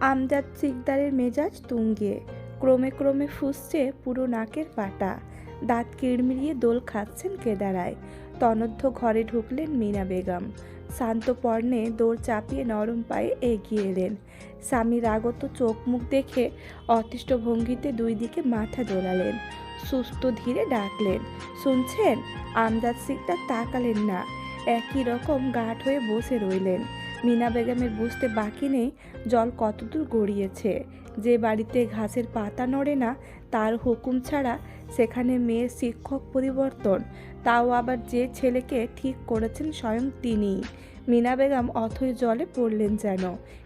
আমজাদ সিকদারের মেজাজ তুঙ্গে। ক্রমে ক্রমে ফুসছে পুরো নাকের পাটা। দাঁত কিড়মিড়িয়ে দোল খাচ্ছেন কেদারায়। তনধ্য ঘরে ঢুকলেন মিনা বেগম। শান্ত পর্ণে দৌড় চাপিয়ে নরম পায়ে এগিয়ে এলেন। স্বামীর আগত চোখ মুখ দেখে অতিষ্ঠ ভঙ্গিতে দুই দিকে মাথা দোলালেন সুস্থ ধীরে ডাকলেন, শুনছেন? আমজাদ সিকদার তাকালেন না। একই রকম গাঢ় হয়ে বসে রইলেন। মিনা বেগমের বুঝতে বাকি নেই, জল কতদূর গড়িয়েছে? যে বাড়িতে ঘাসের পাতা নড়ে না, তার হুকুম ছাড়া সেখানে মেয়ের শিক্ষক পরিবর্তন। তাও আবার যে ছেলেকে ঠিক করেছেন স্বয়ং তিনিই মিনা বেগম অথই জলে পড়লেন যেন।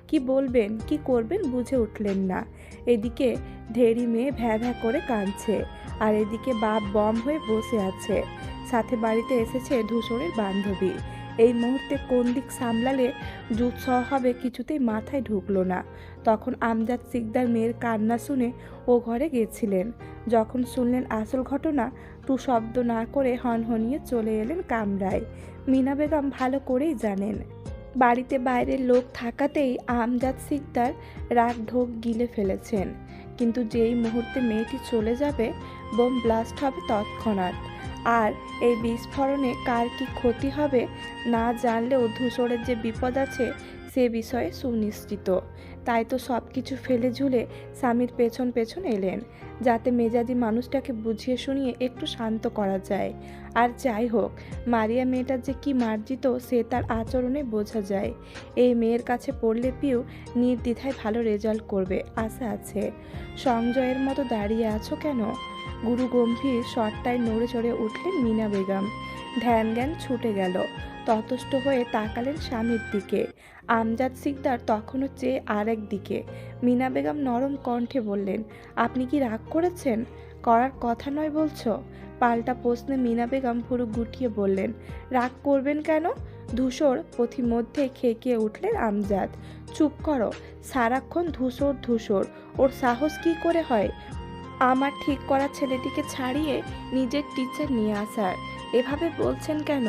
কি বলবেন, কি করবেন বুঝে উঠলেন না। এদিকে ধেড়ি মেয়ে ভ্যা ভ্যা করে কাঁদছে, আর এদিকে বাপ বম হয়ে বসে আছে। সাথে বাড়িতে এসেছে ধূসরের বান্ধবী। এই মুহূর্তে কোন দিক সামলালে জুৎসহ হবে কিছুতেই মাথায় ঢুকলো না। তখন আমজাদ সিকদার মেয়ের কান্না শুনে ও ঘরে গেছিলেন। যখন শুনলেন আসল ঘটনা টু শব্দ না করে হনহনিয়ে চলে এলেন কামরায়। মিনা বেগম ভালো করেই জানেন। বাড়িতে বাইরের লোক থাকাতেই আমজাদ সিকদার রাগ ঢোক গিলে ফেলেছেন। কিন্তু যেই মুহূর্তে মেয়েটি চলে যাবে, বোম ব্লাস্ট হবে তৎক্ষণাৎ। আর এই বিস্ফোরণে কার কি ক্ষতি হবে না জানলেও ধূসরের যে বিপদ আছে সে বিষয়ে সুনিশ্চিত। তাই তো সব কিছু ফেলে ঝুলে স্বামীর পেছন পেছন এলেন, যাতে মেজাজি মানুষটাকে বুঝিয়ে শুনিয়ে একটু শান্ত করা যায়। আর যাই হোক, মারিয়া মেয়েটার যে কি মার্জিত সে তার আচরণে বোঝা যায়। এই মেয়ের কাছে পড়লে পিউ নির্দ্বিধায় ভালো রেজাল্ট করবে, আশা আছে। সংজয়ের মতো দাঁড়িয়ে আছো কেন? গুরু গম্ভীর শটটায় নড়ে চড়ে উঠলেন মিনা বেগম। ধ্যান জ্ঞান ছুটে গেল। ততষ্ট হয়ে তাকালেন স্বামীর দিকে। আমজাদ সিকদার তখনও চেয়ে আরেক দিকে। মিনা বেগম নরম কণ্ঠে বললেন, আপনি কি রাগ করেছেন? করার কথা নয় বলছো? পাল্টা প্রশ্নে মিনা বেগম পুরো গুটিয়ে বললেন, রাগ করবেন কেন? ধূসর পথিমধ্যে খেকিয়ে উঠলেন আমজাদ। চুপ করো, সারাক্ষণ ধূসর ধূসর। ওর সাহস কি করে হয়? আমার ঠিক করা ছেলেটিকে ছাড়িয়ে নিজের টিচার নিয়ে আসার। এভাবে বলছেন কেন?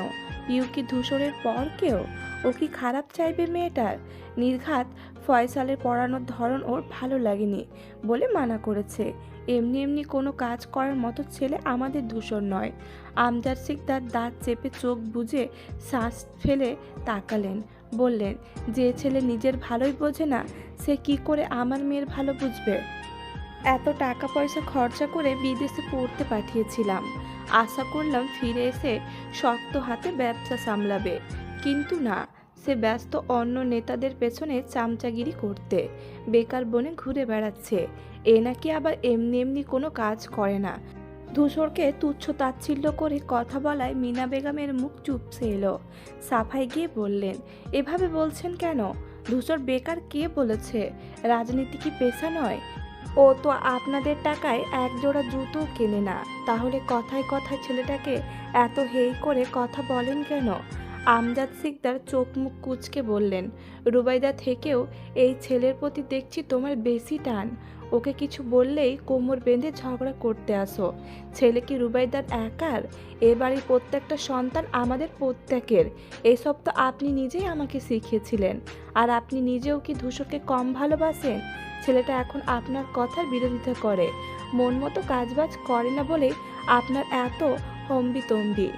পিউ কি ধূসরের পর কেউ? ও কি খারাপ চাইবে মেয়েটার? নির্ঘাত ফয়সালের পড়ানোর ধরন ওর ভালো লাগেনি বলে মানা করেছে। এমনি এমনি কোনো কাজ করার মতো ছেলে আমাদের ধূসর নয়। আমজাদ তার দাঁত চেপে চোখ বুজে শ্বাস ফেলে তাকালেন। বললেন, যে ছেলে নিজের ভালোই বোঝে না, সে কি করে আমার মেয়ের ভালো বুঝবে? এত টাকা পয়সা খরচা করে বিদেশে পড়তে পাঠিয়েছিলাম। আশা করলাম ফিরে এসে শক্ত হাতে ব্যবসা সামলাবে। কিন্তু না, সে ব্যস্ত অন্য নেতাদের পেছনে চামচাগিরি করতে। বেকার বনে ঘুরে বেড়াচ্ছে। এ নাকি আবার এমনি এমনি কোনো কাজ করে না। ধূসরকে তুচ্ছ তাচ্ছিল্য করে কথা বলায় মিনা বেগমের মুখ চুপসে এলো। সাফাই গিয়ে বললেন, এভাবে বলছেন কেন? ধূসর বেকার কে বলেছে? রাজনীতি কি পেশা নয়? ও তো আপনাদের টাকায় এক জোড়া জুতো কেনে না। তাহলে কথায় কথায় ছেলেটাকে এত হেই করে কথা বলেন কেন? আমজাদ সিকদার চোখ মুখ কুচকে বললেন, রুবাইদা থেকেও এই ছেলের প্রতি দেখছি তোমার বেশি টান। ওকে কিছু বললেই কোমর বেঁধে ঝগড়া করতে আসো। ছেলে কি রুবাইদার একার? এ বাড়ির প্রত্যেকটা সন্তান আমাদের প্রত্যেকের। এসব তো আপনি নিজেই আমাকে শিখিয়েছিলেন। আর আপনি নিজেও কি ধূসরকে কম ভালোবাসেন? ছেলেটা এখন আপনার কথার বিরোধিতা করে। মন মতো কাজবাজ করে না বলে আপনার এত হম্বিতম্বি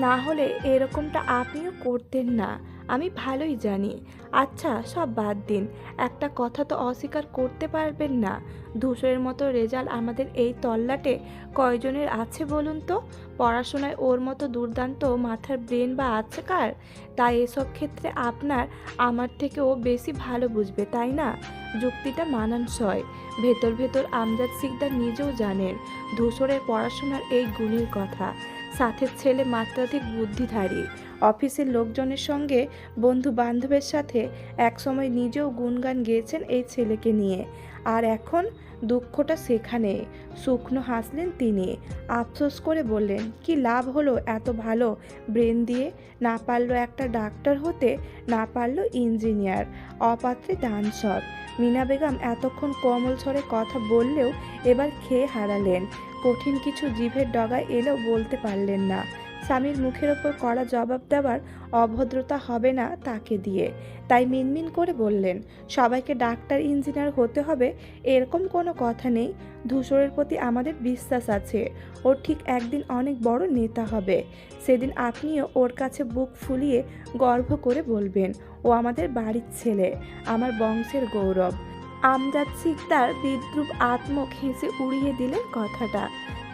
না হলে এরকমটা আপনিও করতেন না। আমি ভালোই জানি। আচ্ছা সব বাদ দিন। একটা কথা তো অস্বীকার করতে পারবেন না। ধূসরের মতো রেজাল্ট আমাদের এই তল্লাটে কয়জনের আছে বলুন তো? পড়াশোনায় ওর মতো দুর্দান্ত মাথার ব্রেন বা আছে কার? তাই এসব ক্ষেত্রে আপনার আমার থেকেও বেশি ভালো বুঝবে, তাই না? যুক্তিটা মানানসই। ভেতর ভেতর আমজাদ সিকদার নিজেও জানেন ধূসরের পড়াশোনার এই গুণের কথা। সাথের ছেলে মাত্রাধিক বুদ্ধিধারী। অফিসের লোকজনের সঙ্গে বন্ধু বান্ধবের সাথে একসময় নিজেও গুণগান গেয়েছেন এই ছেলেকে নিয়ে। আর এখন দুঃখটা সেখানে। শুকনো হাসলেন তিনি। আফসোস করে বললেন, কি লাভ হলো এত ভালো ব্রেন দিয়ে? না পারল একটা ডাক্তার হতে, না পারল ইঞ্জিনিয়ার। অপাত্রে দান সব মিনা বেগম এতক্ষণ কোমল স্বরে কথা বললেও এবার খেয়ে হারালেন। কঠিন কিছু জিভের ডগায় এলেও বলতে পারলেন না। স্বামীর মুখের ওপর কড়া জবাব দেওয়ার অভদ্রতা হবে না তাকে দিয়ে। তাই মিনমিন করে বললেন, সবাইকে ডাক্তার, ইঞ্জিনিয়ার হতে হবে, এরকম কোনো কথা নেই। ধূসরের প্রতি আমাদের বিশ্বাস আছে। ও ঠিক একদিন অনেক বড় নেতা হবে। সেদিন আপনিও ওর কাছে বুক ফুলিয়ে গর্ব করে বলবেন, ও আমাদের বাড়ির ছেলে, আমার বংশের গৌরব। আমজাদ সিকদার বিদ্রুপ আত্মক হেসে উড়িয়ে দিলেন কথাটা।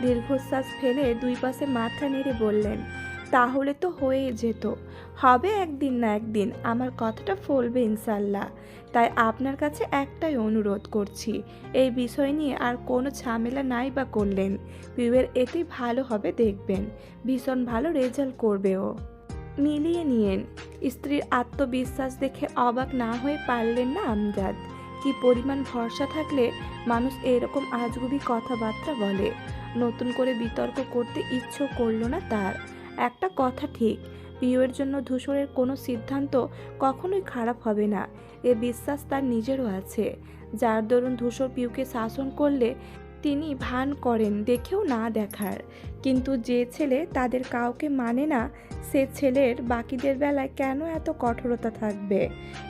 দীর্ঘশ্বাস ফেলে দুই পাশে মাথা নেড়ে বললেন, তাহলে তো হয়ে যেত। হবে একদিন না একদিন, আমার কথাটা ফলবে ইনশাল্লাহ। তাই আপনার কাছে একটাই অনুরোধ করছি, এই বিষয় নিয়ে আর কোনো ঝামেলা নাই বা করলেন। পিউয়ের এতেই ভালো হবে দেখবেন। ভীষণ ভালো রেজাল্ট করবে ও। মিলিয়ে নিয়েন। স্ত্রীর আত্মবিশ্বাস দেখে অবাক না হয়ে পারলেন না আমজাদ। কি পরিমাণ ভরসা থাকলে মানুষ এরকম আজগুবি কথাবার্তা বলে। নতুন করে বিতর্ক করতে ইচ্ছেও করল না তার। একটা কথা ঠিক পিউয়ের জন্য ধূসরের কোনো সিদ্ধান্ত কখনোই খারাপ হবে না, এ বিশ্বাস তার নিজেরও আছে। যার দরুন ধূসর পিউকে শাসন করলে তিনি ভান করেন দেখেও না দেখার। কিন্তু যে ছেলে তাদের কাউকে মানে না, সে ছেলের বাকিদের বেলায় কেন এত কঠোরতা থাকবে?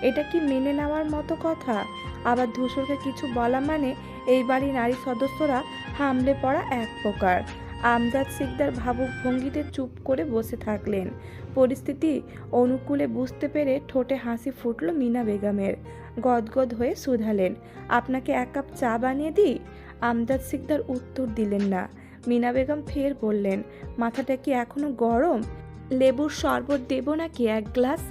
এটা কি মেনে নেওয়ার মতো কথা? আবার ধূসরকে কিছু বলা মানে এই বাড়ি নারী সদস্যরা হামলে পড়া এক প্রকার। আমজাদ সিকদার ভাবুক ভঙ্গিতে চুপ করে বসে থাকলেন। পরিস্থিতি অনুকূলে বুঝতে পেরে ঠোঁটে হাসি ফুটল মিনা বেগমের। গদগদ হয়ে শুধালেন, আপনাকে এক কাপ চা বানিয়ে দিই? আমজাদ সিকদার উত্তর দিলেন না। মিনা বেগম ফের বললেন, মাথাটা কি এখনও গরম? লেবুর শরবত দেবো নাকি এক গ্লাস?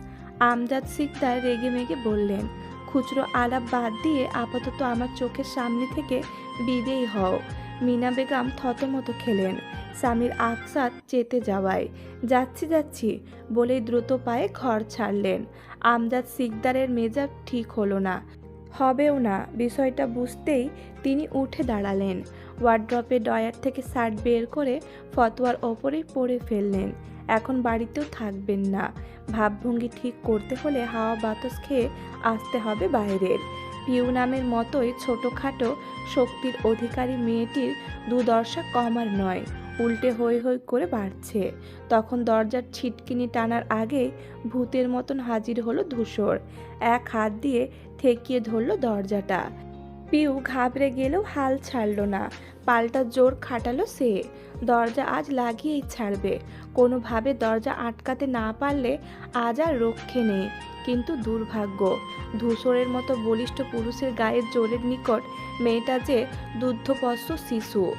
আমজাদ সিকদার রেগে মেগে বললেন, খুচরো আলাপ বাদ দিয়ে আপাতত আমার চোখের সামনে থেকে বিদেই হও। মিনা বেগম থতমত খেলেন। স্বামীর আকসাদ চেতে যাওয়ায়। যাচ্ছি যাচ্ছি, বলেই দ্রুত পায়ে ঘর ছাড়লেন। আমজাদ সিকদারের মেজাজ ঠিক হলো না। হবেও না, বিষয়টা বুঝতেই তিনি উঠে দাঁড়ালেন। ওয়ার্ড্রপে ডয়ার থেকে শার্ট বের করে ফতোয়ার ওপরেই পরে ফেললেন। এখন বাড়িতেও থাকবেন না। ভাবভঙ্গি ঠিক করতে হলে হাওয়া বাতাস খেয়ে আসতে হবে বাইরের। পিউ নামের মতোই ছোটোখাটো শক্তির অধিকারী মেয়েটির দুদর্শা কমার নয়, উল্টে হৈ হৈ করে বাড়ছে। তখন দরজার ছিটকিনি টানার আগে ভূতের মতন হাজির হলো ধূসর। এক হাত দিয়ে ঠেকিয়ে ধরল দরজাটা। পিউ ঘাবড়ে গেলেও হাল ছাড়ল না। পাল্টা জোর খাটালো সে। দরজা আজ লাগিয়েই ছাড়বে। কোনোভাবে দরজা আটকাতে না পারলে আজ আর রক্ষে নেই। কিন্তু দুর্ভাগ্য, ধূসরের মতো বলিষ্ঠ পুরুষের গায়ের জোরের নিকট মেয়েটা যে দুগ্ধপস্ত শিশু।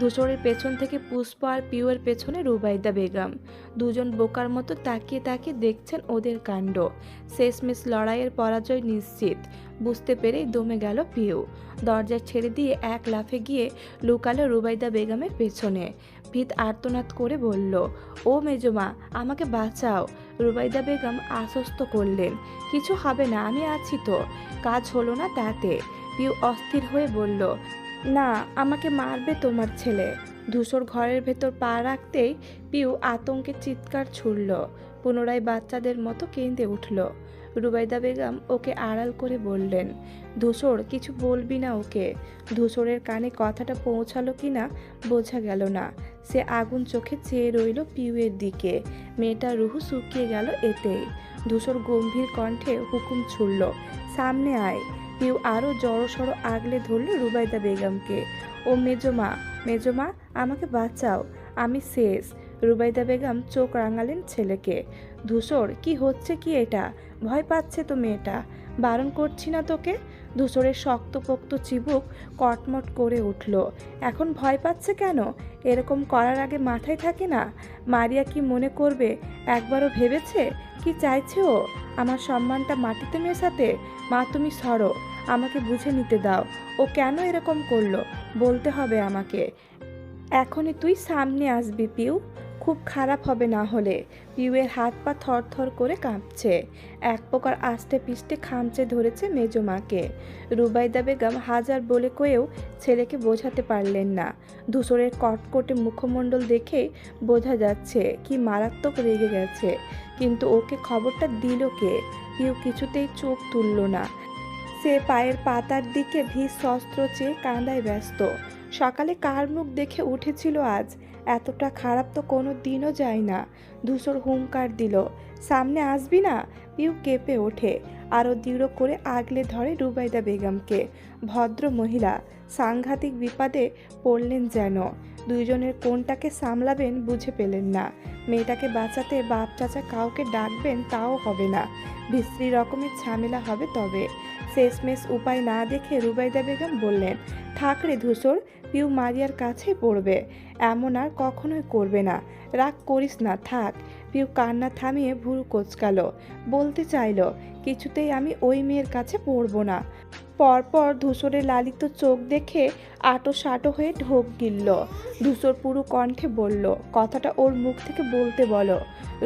ধূসরের পেছন থেকে পুষ্প আর পিউয়ের পেছনে রুবাইদা বেগম। দুজন বোকার মতো তাকিয়ে তাকিয়ে দেখছেন ওদের কাণ্ড। শেষমেশ লড়াইয়ের পরাজয় নিশ্চিত। বুঝতে পেরেই দমে গেল পিউ। দরজা ছেড়ে দিয়ে এক লাফে গিয়ে লুকালো রুবাইদা বেগমের পেছনে। ভিত আর্তনাদ করে বলল, ও মেজমা, আমাকে বাঁচাও। রুবাইদা বেগম আশ্বস্ত করলেন, কিছু হবে না, আমি আছি তো। কাজ হলো না তাতে। পিউ অস্থির হয়ে বলল না, আমাকে মারবে তোমার ছেলে। ধূসর ঘরের ভেতর পা রাখতেই পিউ আতঙ্কে চিৎকার ছুড়ল। পুনরায় বাচ্চাদের মতো কেঁদে উঠল। রুবাইদা বেগম ওকে আড়াল করে বললেন, ধূসর, কিছু বলবি না ওকে। ধূসরের কানে কথাটা পৌঁছালো কি না বোঝা গেল না। সে আগুন চোখে চেয়ে রইল পিউয়ের দিকে। মেয়েটা রুহু শুকিয়ে গেল এতেই। ধূসর গম্ভীর কণ্ঠে হুকুম ছুড়ল, সামনে আয়। পিউ আরও জড়সড় আগলে ধরল রুবাইদা বেগমকে। ও মেজমা মেজমা, আমাকে বাঁচাও, আমি শেষ। রুবাইদা বেগম চোখ রাঙালেন ছেলেকে। ধূসর, কি হচ্ছে কি এটা? ভয় পাচ্ছে তো মেয়েটা। বারণ করছি না তোকে? ধূসরের শক্তপোক্ত চিবুক কটমট করে উঠল। এখন ভয় পাচ্ছে কেন? এরকম করার আগে মাথায় থাকে না? মারিয়া কি মনে করবে? একবারও ভেবেছে? কি চাইছে? ও আমার সম্মানটা মাটিতে মেশাতে মা তুমি সরো। আমাকে বুঝে নিতে দাও। ও কেন এরকম করল? বলতে হবে আমাকে। এখনই তুই সামনে আসবি, পিউ। খুব খারাপ হবে না হলে। পিউয়ের হাত পা থরথর করে কাঁপছে। এক প্রকার আষ্টে পিষ্টে খামচে ধরেছে মেজমাকে রুবাইদা বেগম হাজার বলে কয়েও ছেলেকে বোঝাতে পারলেন না। ধূসরের কটকটে মুখমণ্ডল দেখে বোঝা যাচ্ছে কি মারাত্মক রেগে গেছে। কিন্তু ওকে খবরটা দিল কে? পিউ কিছুতেই চোখ তুলল না। সে পায়ের পাতার দিকে ভিড় শস্ত্র চেয়ে কাঁদায় ব্যস্ত। সকালে কার মুখ দেখে উঠেছিল আজ? এতটা খারাপ তো কোনো দিনও যায় না। ধূসর হুঙ্কার দিল, সামনে আসবি না? পিউ কেঁপে ওঠে, আরও দৃঢ় করে আগলে ধরে রুবাইদা বেগমকে। ভদ্র মহিলা, সাংঘাতিক বিপদে পড়লেন যেন। দুইজনের কোনটাকে সামলাবেন বুঝে পেলেন না। মেয়েটাকে বাঁচাতে বাপ চাচা কাউকে ডাকবেন তাও হবে না। বিশ্রী রকমের ঝামেলা হবে তবে। শেষমেশ উপায় না দেখে রুবাইদা বেগম বললেন, থাক রে ধূসর, পিউ মারিয়ার কাছেই পড়বে। এমন আর কখনোই করবে না। রাগ করিস না, থাক। পিউ কান্না থামিয়ে ভুরু কোচকালো। বলতে চাইলো কিছুতেই আমি ওই মেয়ের কাছে পড়ব না। পরপর ধূসরের লালিত চোখ দেখে আটো সাটো হয়ে ঢোক গিলল। ধূসর পুরো কণ্ঠে বলল, কথাটা ওর মুখ থেকে বলতে বলো।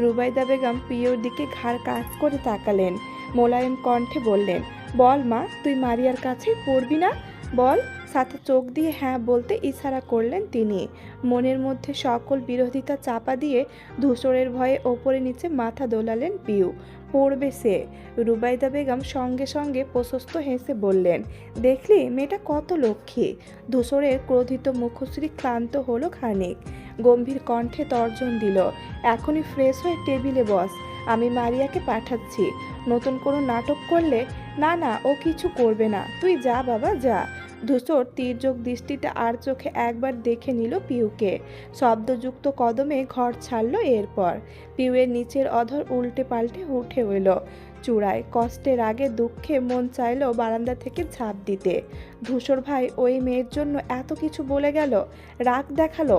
রুবাইদা বেগম পিওর দিকে ঘাড় কাজ করে তাকালেন। মোলায়েম কণ্ঠে বললেন, বল মা, তুই মারিয়ার কাছেই পড়বি না? বল, সাথে চোখ দিয়ে হ্যাঁ বলতে ইশারা করলেন তিনি। মনের মধ্যে সকল বিরোধিতা চাপা দিয়ে ধূসরের ভয়ে ওপরে নিচে মাথা দোলালেন পিউ। পড়বে সে। রুবাইদা বেগম সঙ্গে সঙ্গে প্রশস্ত হেসে বললেন, দেখলি, মেয়েটা কত লক্ষ্মী। ধূসরের ক্রোধিত মুখশ্রী ক্লান্ত হলো খানিক। গম্ভীর কণ্ঠে তর্জন দিল, এখনই ফ্রেশ হয়ে টেবিলে বস, আমি মারিয়াকে পাঠাচ্ছি। নতুন কোনো নাটক করলে, না না, ও কিছু করবে না। তুই যা বাবা, যা। ধূসর তীর্যক দৃষ্টিতে আর চোখে একবার দেখে নিল পিউকে। শব্দযুক্ত কদমে ঘর ছাড়ল এরপর। পিউয়ের নিচের অধর উল্টে পাল্টে উঠে এলো চূড়ায় কষ্টের আগে দুঃখে মন চাইল বারান্দা থেকে ঝাঁপ দিতে। ধূসর ভাই ওই মেয়ের জন্য এত কিছু বলে গেল, রাগ দেখাল,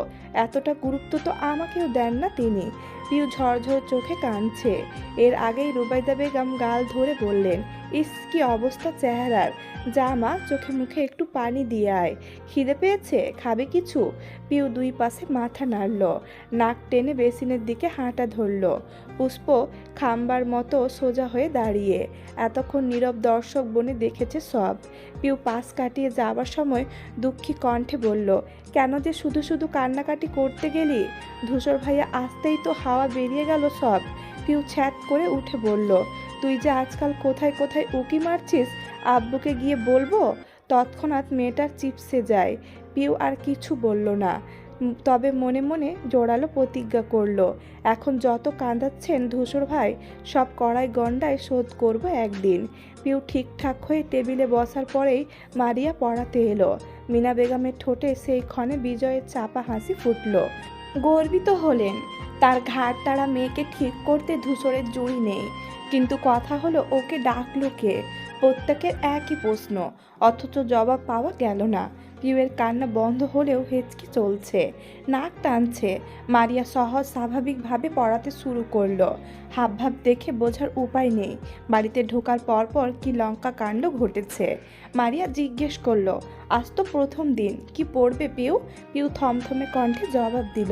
এতটা গুরুত্ব তো আমাকেও দেন না তিনি। পিউ ঝরঝর চোখে কাঁদছে। এর আগেই রুবাইদা বেগম গাল ধরে বললেন ইস অবস্থা চেহারার। যা মা, চোখে মুখে একটু পানি দিয়ে আয়। খিদে পেয়েছে? খাবে কিছু? পিউ দুই পাশে মাথা নাড়ল। নাক টেনে বেসিনের দিকে হাঁটা ধরল। পুষ্প খাম্বার মতো সোজা হয়ে দাঁড়িয়ে। এতক্ষণ নীরব দর্শক বনে দেখেছে সব। পিউ পাশ কাটিয়ে যাবার সময় দুঃখী কণ্ঠে বলল, কেন যে শুধু শুধু কান্নাকাটি করতে গেলি? ধূসর ভাইয়া আসতেই তো হাওয়া বেরিয়ে গেল সব। পিউ ছ্যাত করে উঠে বলল, তুই যে আজকাল কোথায় কোথায় উকি মারছিস, আব্বুকে গিয়ে বলব? তৎক্ষণাৎ মেয়েটার চিপসে যায়। পিউ আর কিছু বলল না। তবে মনে মনে জোরালো প্রতিজ্ঞা করল, এখন যত কাঁদাচ্ছেন ধূসর ভাই, সব কড়াই গন্ডায় শোধ করব একদিন। পিউ ঠিকঠাক হয়ে টেবিলে বসার পরেই মারিয়া পড়াতে এলো। মিনা বেগমের ঠোঁটে সেই ক্ষণে বিজয়ের চাপা হাসি ফুটল। গর্বিত হলেন। তার ঘাট তারা মেয়েকে ঠিক করতে ধূসরের জুড়ি নেই। কিন্তু কথা হলো, ওকে ডাকলো কে? প্রত্যেকের একই প্রশ্ন, অথচ জবাব পাওয়া গেল না। পিউয়ের কান্না বন্ধ হলেও হেঁচকি চলছে, নাক টানছে। মারিয়া সহজ স্বাভাবিকভাবে পড়াতে শুরু করল। হাবভাব দেখে বোঝার উপায় নেই। বাড়িতে ঢোকার পরপর কি লঙ্কা কাণ্ড ঘটেছে? মারিয়া জিজ্ঞেস করল, আজ তো প্রথম দিন, কি পড়বে পিউ? পিউ থমথমে কণ্ঠে জবাব দিল,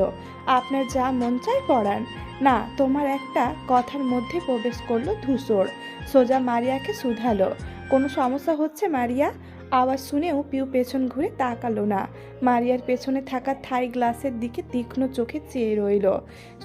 আপনার যা মন চায় পড়ান। না, তোমার একটা কথার মধ্যে প্রবেশ করল ধূসর। সোজা মারিয়াকে শুধালো, কোনো সমস্যা হচ্ছে মারিয়া? আওয়াজ শুনেও পিউ পেছন ঘুরে তাকালো না। মারিয়ার পেছনে থাকা থাই গ্লাসের দিকে তীক্ষ্ণ চোখে চেয়ে রইল।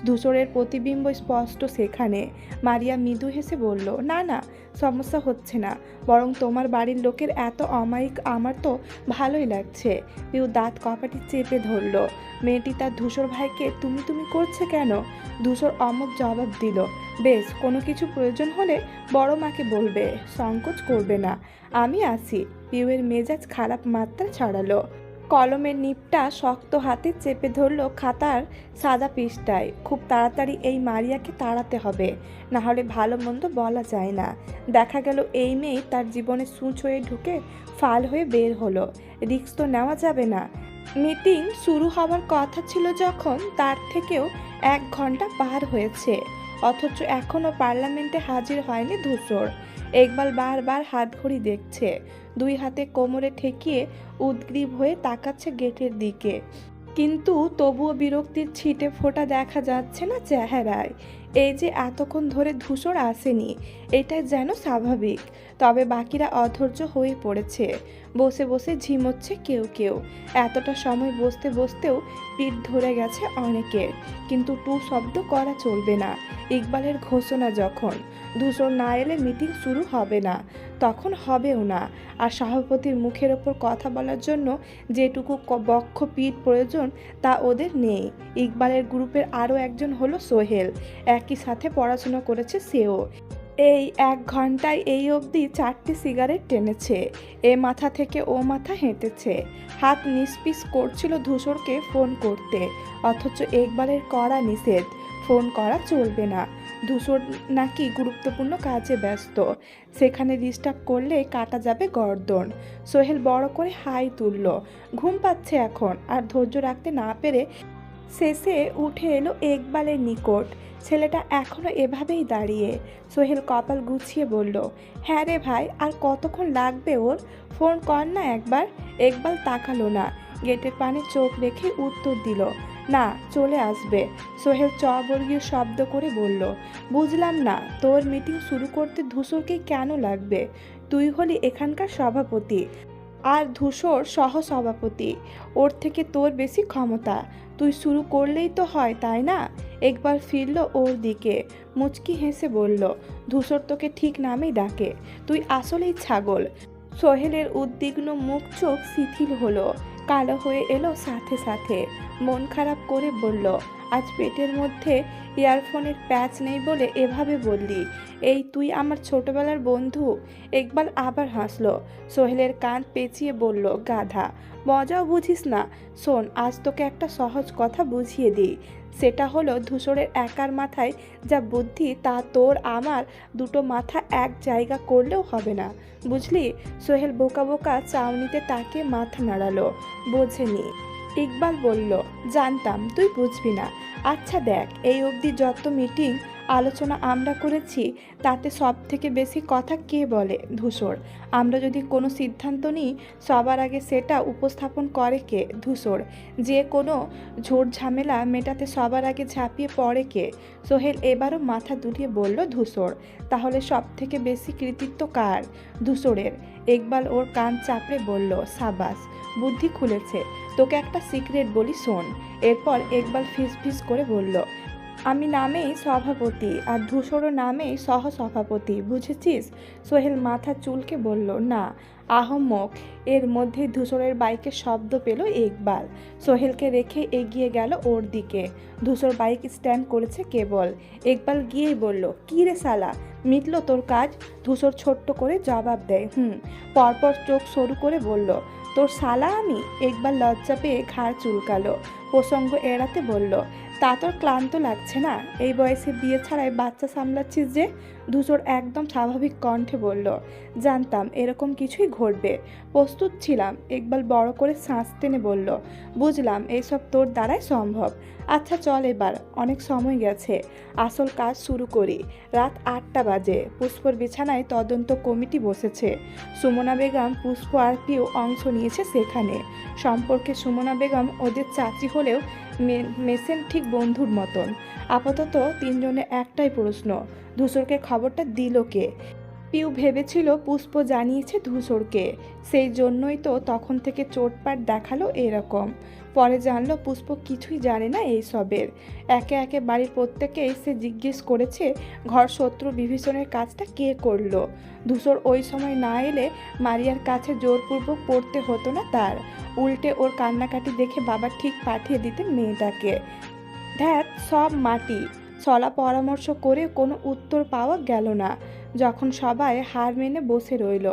ধূসরের প্রতিবিম্ব স্পষ্ট সেখানে। মারিয়া মৃদু হেসে বলল, না না, সমস্যা হচ্ছে না। বরং তোমার বাড়ির লোকের এত অমায়িক আমার তো ভালোই লাগছে। পিউ দাঁত কপাটি চেপে ধরল। মেয়েটি তার ধূসর ভাইকে তুমি তুমি করছে কেন? ধূসর অমক জবাব দিল, বেশ, কোনো কিছু প্রয়োজন হলে বড় মাকে বলবে, সংকোচ করবে না। আমি আসি পিউয়ের মেজাজ খারাপ মাত্রা ছাড়ালো। কলমের নিপটা শক্ত হাতে চেপে ধরলো খাতার সাদা পৃষ্ঠায়। খুব তাড়াতাড়ি এই মারিয়াকে তাড়াতে হবে, না হলে ভালো মন্দ বলা যায় না। দেখা গেল এই মেয়ে তার জীবনে সুচ হয়ে ঢুকে ফাল হয়ে বের হলো। রিক্স তো নেওয়া যাবে না। মিটিং শুরু হওয়ার কথা ছিল যখন তার থেকেও এক ঘণ্টা পার হয়েছে। অথচ এখনও পার্লামেন্টে হাজির হয়নি ধূসর। একবার বারবার হাত ঘড়ি দেখছে। দুই হাতে কোমরে ঠেকিয়ে উদ্গ্রীব হয়ে তাকাচ্ছে গেটের দিকে। কিন্তু তবুও বিরক্তির ছিটে ফোটা দেখা যাচ্ছে না চেহারায়। এই যে এতক্ষণ ধরে ধূসর আসেনি, এটা যেন স্বাভাবিক। তবে বাকিরা অধৈর্য হয়ে পড়েছে। বসে বসে ঝিমোচ্ছে কেউ কেউ। এতটা সময় বসতে বসতেও পিঠ ধরে গেছে অনেকের কিন্তু টু শব্দ করা চলবে না। ইকবালের ঘোষণা যখন, ধূসর না এলে মিটিং শুরু হবে না। তখন হবেও না। আর সভাপতির মুখের ওপর কথা বলার জন্য যেটুকু বক্ষ পিঠ প্রয়োজন তা ওদের নেই। ইকবালের গ্রুপের আরও একজন হলো সোহেল। একই সাথে পড়াশোনা করেছে সেও। এই এক ঘন্টায় এই অবধি চারটি সিগারেট টেনেছে। এ মাথা থেকে ও মাথা হেঁটেছে। হাত নিষ্পিস করছিল ধূসরকে ফোন করতে। অথচ একবারের করা নিষেধ। ফোন করা চলবে না। ধূসর নাকি গুরুত্বপূর্ণ কাজে ব্যস্ত। সেখানে ডিস্টার্ব করলে কাটা যাবে গর্দন। সোহেল বড় করে হাই তুলল। ঘুম পাচ্ছে এখন। আর ধৈর্য রাখতে না পেরে শেষে উঠে এলো একবালের নিকট। ছেলেটা এখনও এভাবেই দাঁড়িয়ে। সোহেল কপাল গুছিয়ে বলল হ্যাঁ রে ভাই, আর কতক্ষণ লাগবে ওর? ফোন কর না একবার। একবার তাকালো না। গেটের পানে চোখ রেখে উত্তর দিল, না, চলে আসবে। সোহেল চবর্গীয় শব্দ করে বলল, বুঝলাম না, তোর মিটিং শুরু করতে ধূসরকে কেন লাগবে? তুই হলি এখানকার সভাপতি। আর ধূসর সহ সভাপতি ওর থেকে তোর বেশি ক্ষমতা। তুই শুরু করলেই তো হয়, তাই না? একবার ফিরল ওর দিকে। মুচকি হেসে বলল, ধূসর তোকে ঠিক নামেই ডাকে। তুই আসলেই ছাগল। সোহেলের উদ্বিগ্ন মুখ চোখ শিথিল হলো। কালো হয়ে এলো সাথে সাথে। মন খারাপ করে বলল, আজ পেটের মধ্যে ইয়ারফোনের প্যাচ নেই বলে এভাবে বললি। এই তুই আমার ছোটবেলার বন্ধু একবার আবার হাসলো। সোহেলের কান পেঁচিয়ে বলল, গাধা, মজাও বুঝিস না। শোন, আজ তোকে একটা সহজ কথা বুঝিয়ে দিই। সেটা হলো ধূসরের একার মাথায় যা বুদ্ধি, তা তোর, আমার দুটো মাথা এক জায়গা করলেও হবে না। বুঝলি? সোহেল বোকা বোকা চাউনিতে তাকে মাথা নাড়ালো। বোঝেনি। ইকবাল বলল, জানতাম, তুই বুঝবি না। আচ্ছা দেখ, এই অবধি যত মিটিং আলোচনা আমরা করেছি, তাতে সব থেকে বেশি কথা কে বলে? ধূসর। আমরা যদি কোনো সিদ্ধান্ত নিই, সবার আগে সেটা উপস্থাপন করে কে? ধূসর। যে কোনো ঝোড় ঝামেলা মেটাতে সবার আগে ঝাঁপিয়ে পড়ে কে? সোহেল এবারও মাথা দুলিয়ে বলল, ধূসর, তাহলে সব থেকে বেশি কৃতিত্ব কার? ধূসরের। একবার ওর কান চাপড়ে বলল, সাবাস, বুদ্ধি খুলেছে। তোকে একটা সিক্রেট বলি শোন। এরপর একবার ফিস ফিস করে বলল আমি নামেই সভাপতি আর ধূসরও নামেই সহ সভাপতি বুঝেছিস? সোহেল মাথা চুলকে বলল, না, আহম্মক। এর মধ্যে ধূসরের বাইকে শব্দ পেল একবার। সোহেলকে রেখে এগিয়ে গেল ওর দিকে। ধূসর বাইক স্ট্যান্ড করেছে কেবল। একবার গিয়েই বলল, কী রে সালা, মিটলো তোর কাজ? ধূসর ছোট্ট করে জবাব দেয়, হুম। পরপর চোখ সরু করে বলল, তোর সালা আমি? একবার লজ্জা পেয়ে ঘাড় চুলকালো। প্রসঙ্গ এড়াতে বলল তা তোর ক্লান্ত লাগছে না। এই বয়সে বিয়ে ছাড়াই বাচ্চা সামলাচ্ছিস যে ধূসর একদম স্বাভাবিক কণ্ঠে বলল, জানতাম এরকম কিছুই ঘটবে। প্রস্তুত ছিলাম একবার বড় করে শ্বাস টেনে বলল, বুঝলাম এইসব তোর দ্বারাই সম্ভব। আচ্ছা চল এবার, অনেক সময় গেছে। আসল কাজ শুরু করি। রাত আটটা বাজে, পুষ্পর বিছানায় তদন্ত কমিটি বসেছে। সুমনা বেগম, পুষ্প আর পিউ অংশ নিয়েছে সেখানে। সম্পর্কে সুমনা বেগম ওদের চাচি হলেও মেসেন ঠিক বন্ধুর মতন। আপাতত তিনজনে একটাই প্রশ্ন ধূসরকে খবরটা দিল কে? পিউ ভেবেছিল পুষ্প জানিয়েছে ধূসরকে। সেই জন্যই তো তখন থেকে চোটপাট দেখাল এরকম। পরে জানলো পুষ্প কিছুই জানে না এইসবের একে একে বাড়ির প্রত্যেকে এসে জিজ্ঞেস করেছে, ঘর শত্রু বিভীষণের কাজটা কে করল? ধূসর ওই সময় না এলে মারিয়ার কাছে জোরপূর্বক পড়তে হতো না তার। উল্টে ওর কান্নাকাটি দেখে বাবা ঠিক পাঠিয়ে দিতেন মেয়েটাকে। ধ্যাত সব মাটি। চলা পরামর্শ করে কোনো উত্তর পাওয়া গেল না, যখন সবাই হার মেনে বসে রইল।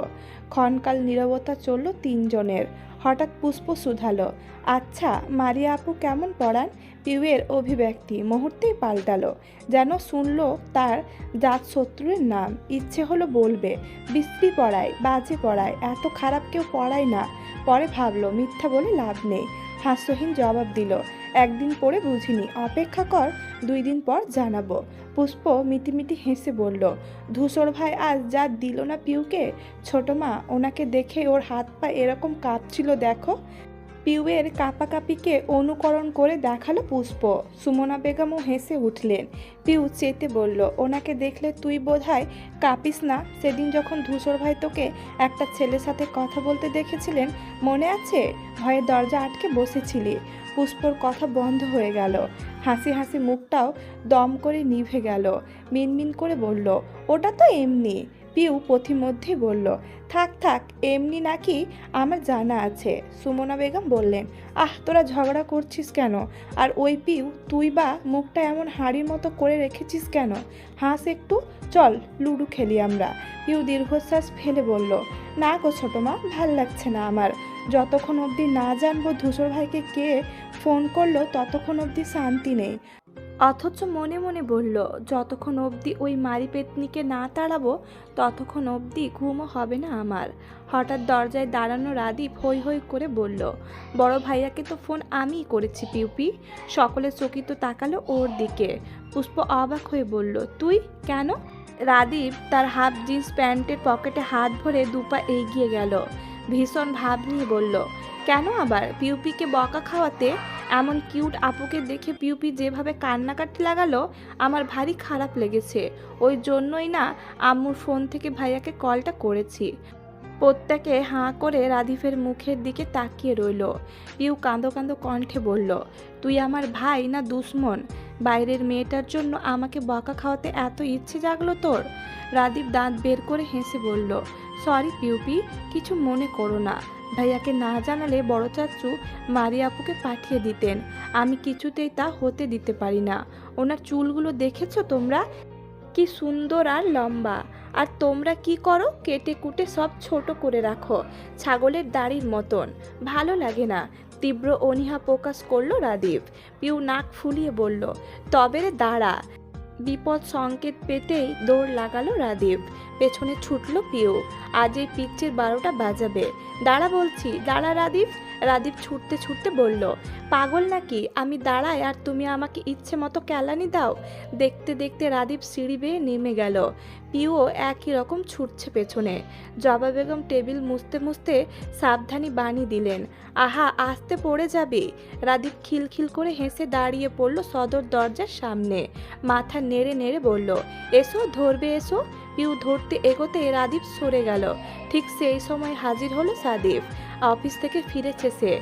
ক্ষণকাল নীরবতা চলল তিনজনের। হঠাৎ পুষ্প শুধালো। আচ্ছা মারিয়া আপু কেমন পড়ান? পিউয়ের অভিব্যক্তি মুহূর্তেই পাল্টালো। যেন শুনল তার জাত শত্রুর নাম। ইচ্ছে হলো বলবে বিশ্রী পড়ায়, বাজে পড়ায়, এত খারাপ কেউ পড়ায় না। পরে ভাবলো, মিথ্যা বলে লাভ নেই। হাস্যহীন জবাব দিল একদিন পরে বুঝিনি। অপেক্ষা কর, দুই দিন পর জানাব। পুষ্প মিটিমিটি হেসে বলল, ধূসর ভাই আজ যা দিল না পিউকে? ছোট মা, ওনাকে দেখে ওর হাত পা এরকম কাঁপছিল, দেখো। পিউয়ের কাপাকাপিকে অনুকরণ করে দেখাল পুষ্প। সুমনা বেগমও হেসে উঠলেন। পিউ চেতে বলল, ওনাকে দেখলে তুই বোধহয় কাঁপিস না? সেদিন যখন ধূসর ভাই তোকে একটা ছেলের সাথে কথা বলতে দেখেছিলেন, মনে আছে? ভয়ে দরজা আটকে বসেছিলি। পুষ্পর কথা বন্ধ হয়ে গেল। হাসি হাসি মুখটাও দম করে নিভে গেল। মিনমিন করে বলল, ওটা তো এমনি। পিউ পথিমধ্যেই বলল, থাক থাক, এমনি নাকি আমার জানা আছে। সুমনা বেগম বললেন, আহ, তোরা ঝগড়া করছিস কেন? আর ওই পিউ, তুই বা মুখটা এমন হাড়ির মতো করে রেখেছিস কেন? হাস একটু, চল, লুডু খেলি আমরা। পিউ দীর্ঘশ্বাস ফেলে বলল, না গো ছোটো মা ভালো লাগছে না আমার। যতক্ষণ অবধি না জানব ধূসর ভাইকে কে ফোন করল, ততক্ষণ অবধি শান্তি নেই। অথচ মনে মনে বলল, যতক্ষণ অবধি ওই মারি পেতনিকে না তাড়াবো, ততক্ষণ অবধি ঘুমও হবে না আমার। হঠাৎ দরজায় দাঁড়ানো রাদীপ হৈ হৈ করে বলল, বড় ভাইয়াকে তো ফোন আমিই করেছি, পিউপি। সকলে চকিত তাকালো ওর দিকে। পুষ্প অবাক হয়ে বলল, তুই? কেন? রাদীপ তার হাফ জিন্স প্যান্টের পকেটে হাত ভরে দুপা এগিয়ে গেল। ভীষণ ভাব নিয়ে বলল, কেন আবার? পিউপিকে বকা খাওয়াতে এমন কিউট আপুকে দেখে পিউপি যেভাবে কান্নাকাটি লাগালো, আমার ভারী খারাপ লেগেছে। ওই জন্যই না আম্মুর ফোন থেকে ভাইয়াকে কলটা করেছি। প্রত্যেকে হাঁ করে রাধিফের মুখের দিকে তাকিয়ে রইল। পিউ কাঁদো কাঁদো কণ্ঠে বলল, তুই আমার ভাই না দুশ্মন? বাইরের মেয়েটার জন্য আমাকে বকা খাওয়াতে এত ইচ্ছে জাগলো তোর? রাদীপ দাঁত বের করে হেসে বলল, সরি পিউপি, কিছু মনে করো না। ভাইয়াকে না জানালে বড় চাচু মারি আপুকে পাঠিয়ে দিতেন। আমি কিছুতেই তা হতে দিতে পারি না। ওনার চুলগুলো দেখেছ তোমরা? কি সুন্দর আর লম্বা। আর তোমরা কি করো? কেটে কুটে সব ছোট করে রাখো। ছাগলের দাড়ির মতন। ভালো লাগে না। তীব্র অনীহা প্রকাশ করল রাদীপ। পিউ নাক ফুলিয়ে বলল, তবে দাঁড়া। বিপদ সংকেত পেতেই দৌড় লাগালো রাদীপ। পেছনে ছুটল পিউ। আজ এই পিচ্চের বারোটা বাজাবে। দাঁড়া বলছি, দাঁড়া রাদীপ। রাদীপ ছুটতে ছুটতে বলল, পাগল নাকি? আমি দাঁড়াই আর তুমি আমাকে ইচ্ছে মতো কেলানি দাও। দেখতে দেখতে রাদীপ সিঁড়ি বেয়ে নেমে গেল। পিউও একই রকম ছুটছে পেছনে। জবা বেগম টেবিল মুছতে মুছতে সাবধানী বাণী দিলেন, আহা, আসতে পড়ে যাবে। রাদীপ খিলখিল করে হেসে দাঁড়িয়ে পড়ল সদর দরজার সামনে। মাথা নেড়ে নেড়ে বলল, এসো, ধরবে এসো। পিউ ধরতে এগোতে রাদীপ সরে গেল। ঠিক সেই সময় হাজির হলো সাদীপ অফিস থেকে ফিরেছে সে।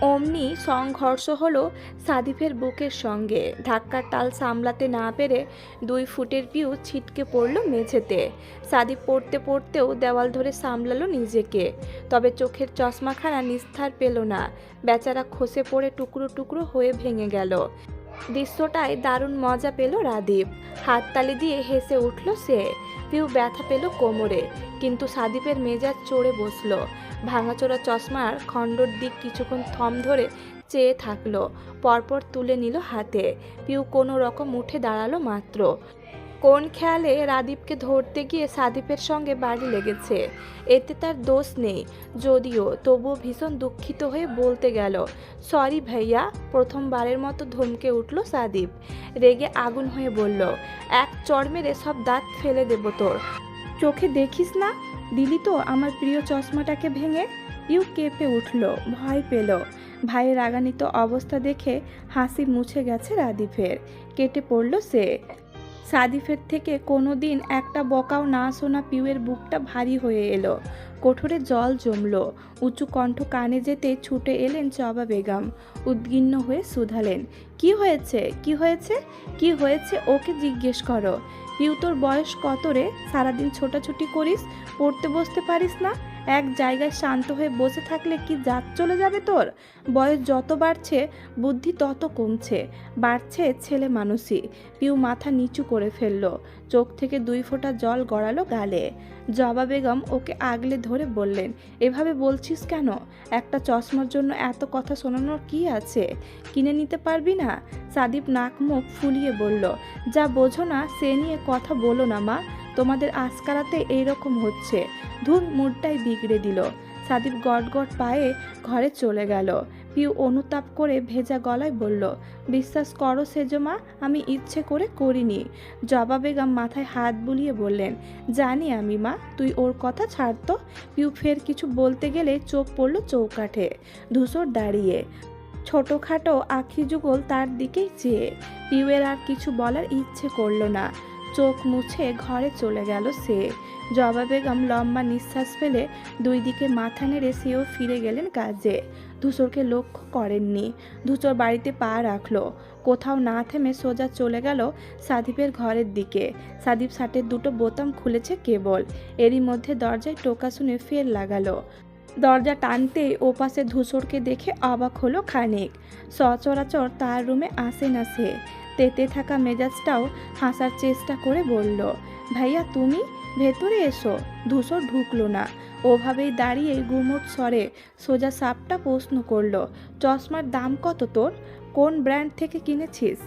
অমনি সংঘর্ষ হলো সাদিফের বুকের সঙ্গে। ধাক্কার তাল সামলাতে না পেরে দুই ফুটের পিউ ছিটকে পড়ল মেঝেতে। সাদিফ পড়তে পড়তেও দেওয়াল ধরে সামলালো নিজেকে। তবে চোখের চশমাখানা নিস্তার পেল না। বেচারা খসে পড়ে টুকরো টুকরো হয়ে ভেঙে গেল। দৃশ্যটায় দারুণ মজা পেল রাদীপ। হাততালি দিয়ে হেসে উঠল সে। পিউ ব্যথা পেল কোমরে, কিন্তু সাদীপের মেজাজ চড়ে বসল। ভাঙাচোরা চশমার খণ্ডর দিক কিছুক্ষণ থম ধরে চেয়ে থাকল, পরপর তুলে নিল হাতে। পিউ কোনো রকম উঠে দাঁড়াল মাত্র। কোন খেয়ালে রাদীপকে ধরতে গিয়ে সাদীপের সঙ্গে বাড়ি লেগেছে? এতে তার দোষ নেই। যদিও তবুও ভীষণ দুঃখিত হয়ে বলতে গেল, সরি ভাইয়া। প্রথমবারের মতো ধমকে উঠল সাদীপ। রেগে আগুন হয়ে বলল, এক চড় মেরে সব দাঁত ফেলে দেব তোর। চোখে দেখিস না? দিলি তো আমার প্রিয় চশমাটাকে ভেঙে? ইউ কেঁপে উঠল, ভয় পেল। ভাইয়ের রাগান্বিত অবস্থা দেখে হাসি মুছে গেছে রাদীপের। কেটে পড়ল সে। সাদিফের থেকে কোনো দিন একটা বকাও না শোনা পিউয়ের বুকটা ভারী হয়ে এলো। কোঠরে জল জমল। উঁচু কণ্ঠ কানে যেতে ছুটে এলেন জবা বেগম। উদ্গিন্ন হয়ে শুধালেন, কি হয়েছে? কি হয়েছে? কি হয়েছে? ওকে জিজ্ঞেস করো। পিউ, তোর বয়স কত রে? সারাদিন ছোটাছুটি করিস? পড়তে বসতে পারিস না? এক জায়গায় শান্ত হয়ে বসে থাকলে কি জাত চলে যাবে তোর? বয়স যত বাড়ছে, বুদ্ধি তত কমছে। বাড়ছে ছেলে মানুষই। পিউ মাথা নিচু করে ফেলল। চোখ থেকে দুই ফোঁটা জল গড়ালো গালে। জবা বেগম ওকে আগলে ধরে বললেন, এভাবে বলছিস কেন? একটা চশমার জন্য এত কথা শোনানোর কি আছে? কিনে নিতে পারবি না? সাদীপ নাক মুখ ফুলিয়ে বলল, যা বোঝো না, সে নিয়ে কথা বলো না মা। তোমাদের আজকারাতে এইরকম হচ্ছে। ধুর মুডটাই বিগড়ে দিল। সাদীপ গট পায়ে ঘরে চলে গেল। পিউ অনুতাপ করে ভেজা গলায় বলল, বিশ্বাস করো সেজমা, আমি ইচ্ছে করে করিনি। জবা বেগম মাথায় হাত বুলিয়ে বললেন, জানি আমি মা, তুই ওর কথা ছাড়তো পিউ ফের কিছু বলতে গেলে চোখ পড়ল চৌকাঠে। ধূসর দাঁড়িয়ে, ছোটোখাটো আখি যুগল তার দিকেই চেয়ে। পিউয়ের আর কিছু বলার ইচ্ছে করল না। চোখ মুছে ঘরে চলে গেল সে। জবা বেগম লম্বা নিঃশ্বাস ফেলে দুই দিকে মাথা নেড়ে সেও ফিরে গেলেন কাজে। ধূসরকে লক্ষ্য করেননি। ধূসর বাড়িতে পা রাখল। কোথাও না থেমে সোজা চলে গেল সাদীপের ঘরের দিকে। সাদীপ শার্টের দুটো বোতাম খুলেছে কেবল। এরই মধ্যে দরজায় টোকা শুনে ফের লাগালো। দরজা টানতেই ওপাশে ধূসরকে দেখে অবাক হলো খানিক। সচরাচর তার রুমে আসে না সে। তেতে থাকা মেজাজটাও হাসার চেষ্টা করে বলল, ভাইয়া, তুমি? ভেতরে এসো, ধূসর ঢুকলো না। ওভাবেই দাঁড়িয়ে গুমোট স্বরে সোজা সাপটা প্রশ্ন করল, চশমার দাম কত তোর? কোন ব্র্যান্ড থেকে কিনেছিস?